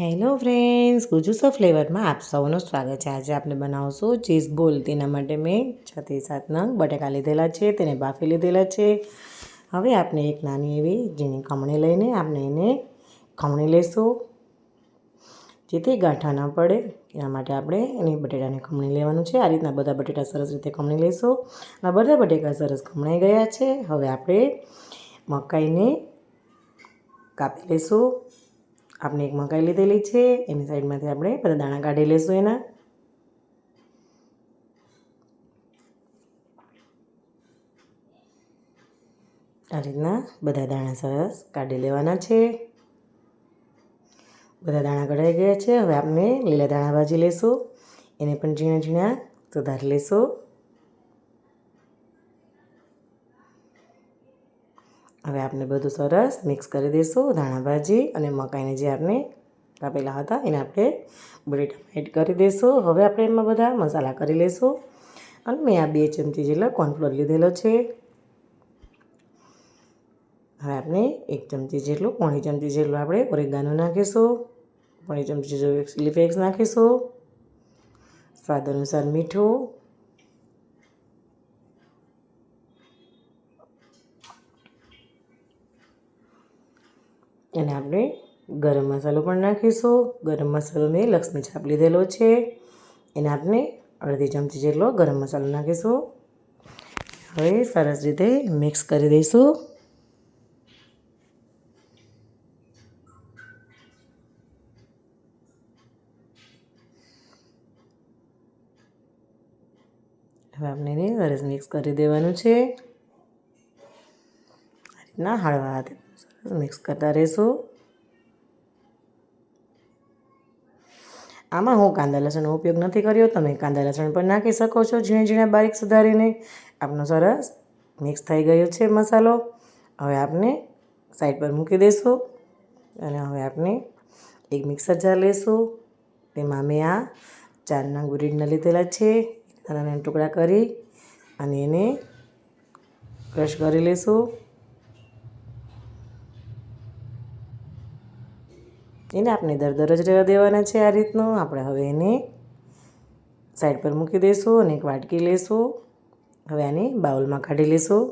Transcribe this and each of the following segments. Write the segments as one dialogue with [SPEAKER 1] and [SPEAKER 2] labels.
[SPEAKER 1] Hello friends ગુજુસો ફ્લેવરમાં આપ સૌનું સ્વાગત છે. આજે આપણે બનાવશું ચીઝ બોલ તેના માટે મેં છથી સાત નંગ બટેકા લીધેલા છે, તેને બાફી લીધેલા છે. હવે આપણે એક નાની એવી, જેની ખમણી લઈને આપણે એને ખમણી લઈશું જેથી ગાંઠા ન પડે, એના માટે આપણે એની બટેટાની ખમણી લેવાનું છે. આ રીતના બધા બટેટા સરસ રીતે ખમણી લઈશું આ બધા બટેકા સરસ ખમણાઈ ગયા છે. હવે આપણે મકાઈને કાપી લઈશું આપણે એક મકાઈ લીધેલી છે, એની સાઈડમાંથી આપણે બધા દાણા કાઢી લઈશું એના. આ રીતના બધા દાણા સરસ કાઢી લેવાના છે. બધા દાણા કઢાઈ ગયા છે, હવે આપણે લીલા દાણા ભાજી લઈશું એને પણ ઝીણા ઝીણા સુધારી લઈશું હવે આપણે બધું સરસ મિક્સ કરી દઈશું. ધાણા ભાજી અને મકાઈને જે આપણે કાપેલા હતા, એને આપણે બટેટામાં એડ કરી દઈશું. હવે આપણે એમાં બધા મસાલા કરી લઈશું. અને મેં આ બે ચમચી જેટલો કોર્નફ્લોર લીધેલો છે. હવે આપણે એક ચમચી જેટલું, પોણી ચમચી જેટલું આપણે ઓરેગાનો નાખીશું. પોણી ચમચી જેટલું ચીલી ફ્લેક્સ નાખીશું. સ્વાદ અનુસાર મીઠું અને આપણે ગરમ મસાલો પણ નાખીશું. ગરમ મસાલો મેં લક્ષ્મી છાપ લીધેલો છે. એને આપણે અડધી ચમચી જેટલો ગરમ મસાલો નાખીશું. હવે સરસ રીતે મિક્સ કરી દઈશું. હવે આપણે એને સરસ મિક્સ કરી દેવાનું છે. આ રીતના હળવા હાથે મિક્સ કરતા રહેશું. આમાં હું કાંદા લસણનો ઉપયોગ નથી કર્યો, તમે કાંદા લસણ પણ નાખી શકો છો ઝીણે ઝીણા બારીક સુધારીને. આપનો સરસ મિક્સ થઈ ગયો છે મસાલો. હવે આપણે સાઈડ પર મૂકી દઈશું અને હવે આપણે એક મિક્સર જાર લઈશું તેમાં મેં આ ચાર નંગ લીધેલા છે, નાના ટુકડા કરી અને એને ક્રશ કરી લઈશું એને આપણે દર દર જ રહેવા દેવાના છે આ રીતનું. આપણે હવે એને સાઈડ પર મૂકી દઈશું અને એક વાટકી લઈશું હવે આને બાઉલમાં કાઢી લઈશું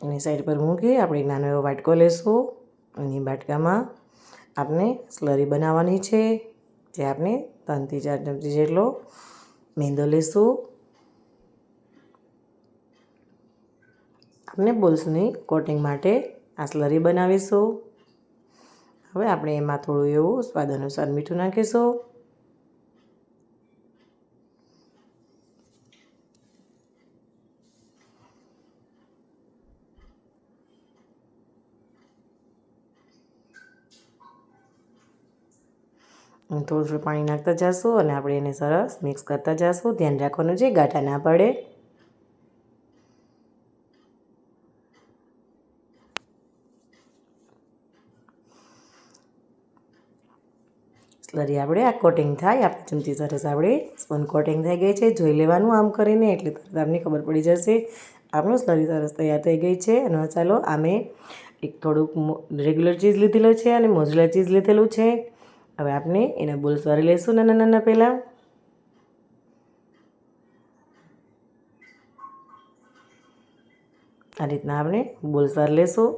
[SPEAKER 1] એની સાઈડ પર મૂકી આપણે નાનો એવો વાટકો લઈશું અને વાટકામાં આપણે સ્લરી બનાવવાની છે. જે આપણે ત્રણથી ચાર ચમચી જેટલો મેંદો લઈશું આપણે બોલ્સની કોટિંગ માટે આ સ્લરી બનાવીશું. હવે આપણે એમાં થોડું એવું સ્વાદ અનુસાર મીઠું નાખીશું. થોડું થોડું પાણી નાખતા જઈશું અને આપણે એને સરસ મિક્સ કરતા જઈશું ધ્યાન રાખવાનું છે, ગાંઠા ના પડે. સ્લરી આપણે આ કોટિંગ થાય આપણે ચમચી સરસ આપણે સ્પૂન કોટિંગ થઈ ગઈ છે. જોઈ લેવાનું આમ કરીને, એટલે તરત આપને ખબર પડી જશે. આપણું સ્લરી સરસ તૈયાર થઈ ગઈ છે. અને ચાલો, આમે એક થોડુંક રેગ્યુલર ચીઝ લીધેલો છે અને મોઝલા ચીઝ લીધેલું છે. હવે આપણે એના બોલ્સ વાળી લઈશું નાના નાના પહેલાં. આ રીતના આપણે બોલ્સ વાર લેશું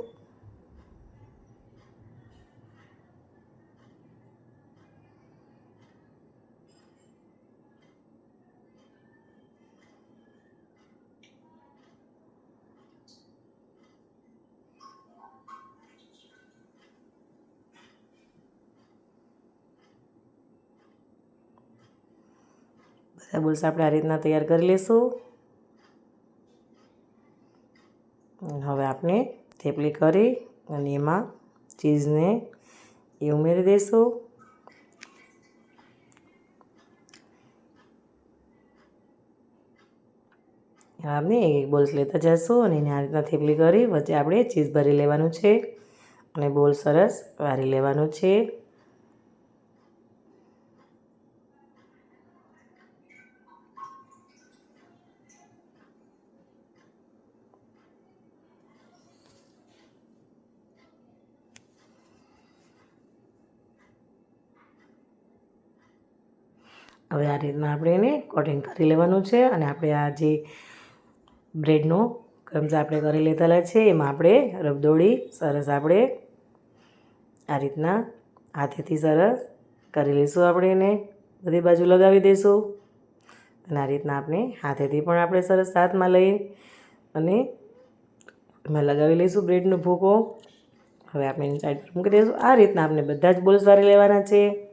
[SPEAKER 1] બધા આપણે આ રીતના તૈયાર કરી લઈશું હવે આપણે થેપલી કરી અને એમાં ચીઝને એ ઉમેરી દઈશું આપણે એક બોલ્સ લેતા જઈશું અને એને આ રીતના થેપલી કરી વચ્ચે આપણે ચીઝ ભરી લેવાનું છે અને બોલ સરસ વારી લેવાનું છે. હવે આ રીતના આપણે એને કોટિંગ કરી લેવાનું છે અને આપણે આ જે બ્રેડનો ક્રમ્સ આપણે કરી લીધેલા છે, એમાં આપણે રબદોડી સરસ આપણે આ રીતના હાથેથી સરસ કરી લઈશું આપણે એને. બધી બાજુ લગાવી દઈશું. અને આ રીતના આપણે હાથેથી પણ આપણે સરસ હાથમાં લઈ અને એમાં લગાવી લઈશું બ્રેડનો ભૂકો. હવે આપણે એની સાઈડ પર મૂકી દઈશું. આ રીતના આપણે બધા જ બોલ્સ વારી લેવાના છે.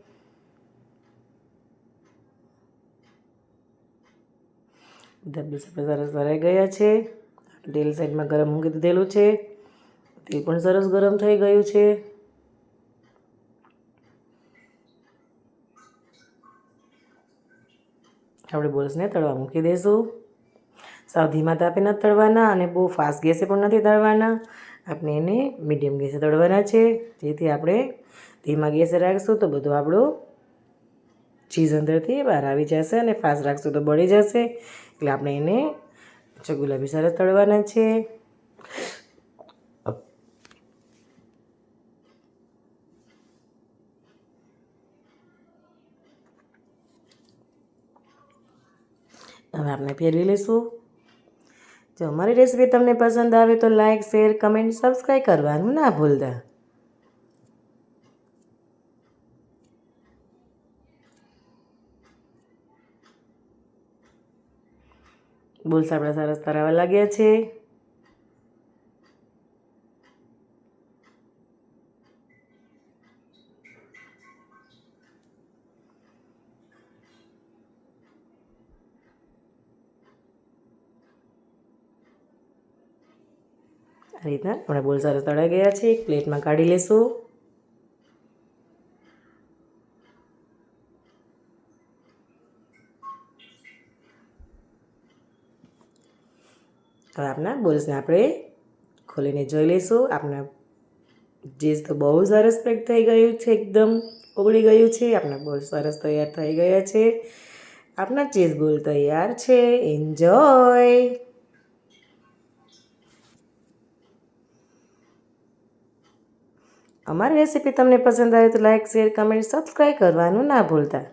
[SPEAKER 1] બધા બોલ્સ આપણે સરસ ભરાઈ ગયા છે. તેલ સાઈડમાં ગરમ મૂકી દીધેલું છે. તેલ પણ સરસ ગરમ થઈ ગયું છે. આપણે બોલ્સને તળવા મૂકી દઈશું સાવ ધીમા તાપે નથી તળવાના અને બહુ ફાસ્ટ ગેસે પણ નથી તળવાના. આપણે એને મીડિયમ ગેસે તળવાના છે. જેથી આપણે ધીમા ગેસે રાખીશું તો બધું આપણું ચીઝ અંદરથી બહાર આવી જશે અને ફાસ્ટ રાખશું તો બળી જશે. એટલે આપણે એને ગુલાબી સરસ તળવાના છે. હવે આપણે ફેરવી લઈશું. જો અમારી રેસીપી તમને પસંદ આવે તો લાઇક શેર, કમેન્ટ, સબસ્ક્રાઈબ કરવાનું ના ભૂલતા. બોલ્સ આપણા સરસ તરાવા લાગ્યા છે આ રીતના આપણે બોલ સરસ તળાઈ ગયા છે એક પ્લેટમાં કાઢી લેશું હવે આપણા બોલ્સને આપણે ખોલીને જોઈ લઈશું. આપણા ચીઝ તો બહુ સરસ પેક થઈ ગયું છે, એકદમ ઓગળી ગયું છે. આપણા બોલ સરસ તૈયાર થઈ ગયા છે. આપણા ચીઝ બોલ તૈયાર છે. એન્જોય અમારી રેસીપી તમને પસંદ આવે તો લાઇક શેર, કમેન્ટ, સબસ્ક્રાઈબ કરવાનું ના ભૂલતા.